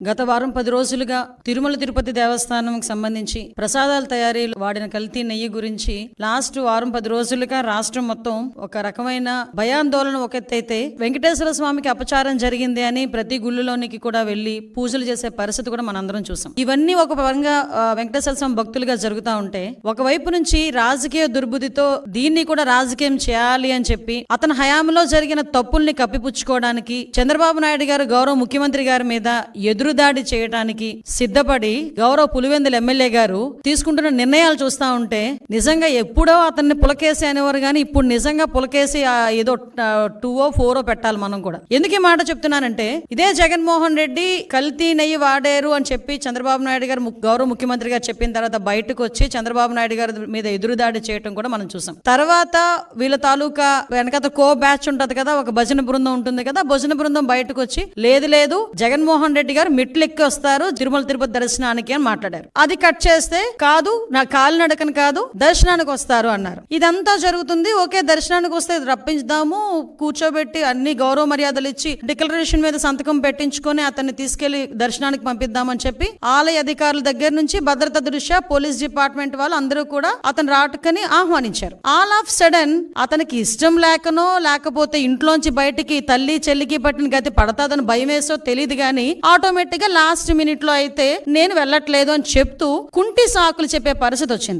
గత వారం పది రోజులుగా తిరుమల తిరుపతి దేవస్థానంకి సంబంధించి ప్రసాదాల తయారీలు వాడిన కల్తీ నెయ్యి గురించి లాస్ట్ వారం పది రోజులుగా రాష్ట్రం మొత్తం ఒక రకమైన భయాందోళన ఒక ఎత్తైతే వెంకటేశ్వర స్వామికి అపచారం జరిగింది అని ప్రతి గుళ్ళలోనికి కూడా వెళ్ళి పూజలు చేసే పరిస్థితి కూడా మనందరం చూసాం. ఇవన్నీ ఒక పరంగా వెంకటేశ్వర స్వామి భక్తులుగా జరుగుతూ ఉంటే ఒకవైపు నుంచి రాజకీయ దుర్బుద్ధితో దీన్ని కూడా రాజకీయం చేయాలి అని చెప్పి అతని హయాంలో జరిగిన తప్పుల్ని కప్పిపుచ్చుకోవడానికి చంద్రబాబు నాయుడు గారు గౌరవ ముఖ్యమంత్రి గారి మీద ఎదురు ఎదురుదాడి చేయడానికి సిద్ధపడి గౌరవ పులివెందుల ఎమ్మెల్యే గారు తీసుకుంటున్న నిర్ణయాలు చూస్తా ఉంటే నిజంగా ఎప్పుడో అతన్ని పులకేసి అనేవారు కానీ ఇప్పుడు నిజంగా పులకేసి ఏదో టూ ఓ ఫోరో పెట్టాలి మనం కూడా. ఎందుకు ఈ మాట చెప్తున్నానంటే ఇదే జగన్మోహన్ రెడ్డి కల్తీ నెయ్యి వాడారు అని చెప్పి చంద్రబాబు నాయుడు గారు గౌరవ ముఖ్యమంత్రి గారు చెప్పిన తర్వాత బయటకు వచ్చి చంద్రబాబు నాయుడు గారి మీద ఎదురుదాడి చేయటం కూడా మనం చూసాం. తర్వాత వీళ్ళ తాలూకా వెనకత కో బ్యాచ్ ఉంటది కదా ఒక భజన బృందం ఉంటుంది కదా భజన బృందం బయటకు వచ్చి లేదు లేదు జగన్మోహన్ రెడ్డి గారు మెట్లు ఎక్కి వస్తారు తిరుమల తిరుపతి దర్శనానికి అని మాట్లాడారు. అది కట్ చేస్తే కాదు నా కాలినడకని కాదు దర్శనానికి వస్తారు అన్నారు. ఇదంతా జరుగుతుంది ఓకే దర్శనానికి వస్తే రప్పించుదాము కూర్చోబెట్టి అన్ని గౌరవ మర్యాదలు ఇచ్చి డిక్లరేషన్ మీద సంతకం పెట్టించుకొని అతన్ని తీసుకెళ్ళి దర్శనానికి పంపిద్దామని చెప్పి ఆలయ అధికారుల దగ్గర నుంచి భద్రత దృష్ట్యా పోలీస్ డిపార్ట్మెంట్ వాళ్ళు అందరూ కూడా అతను రాటుకని ఆహ్వానించారు. ఆల్ ఆఫ్ సడన్ అతనికి ఇష్టం లేకనో లేకపోతే ఇంట్లోంచి బయటికి తల్లి చెల్లికి పట్టిన గతి పడతాదని భయం వేసో తెలియదు గాని ఆటోమేటిక్ గా లాస్ట్ మినిట్లో అయితే నేను వెళ్ళట్లేదు అని చెప్తూ కుంటి సాకులు చెప్పే పరిస్థితి వచ్చింది.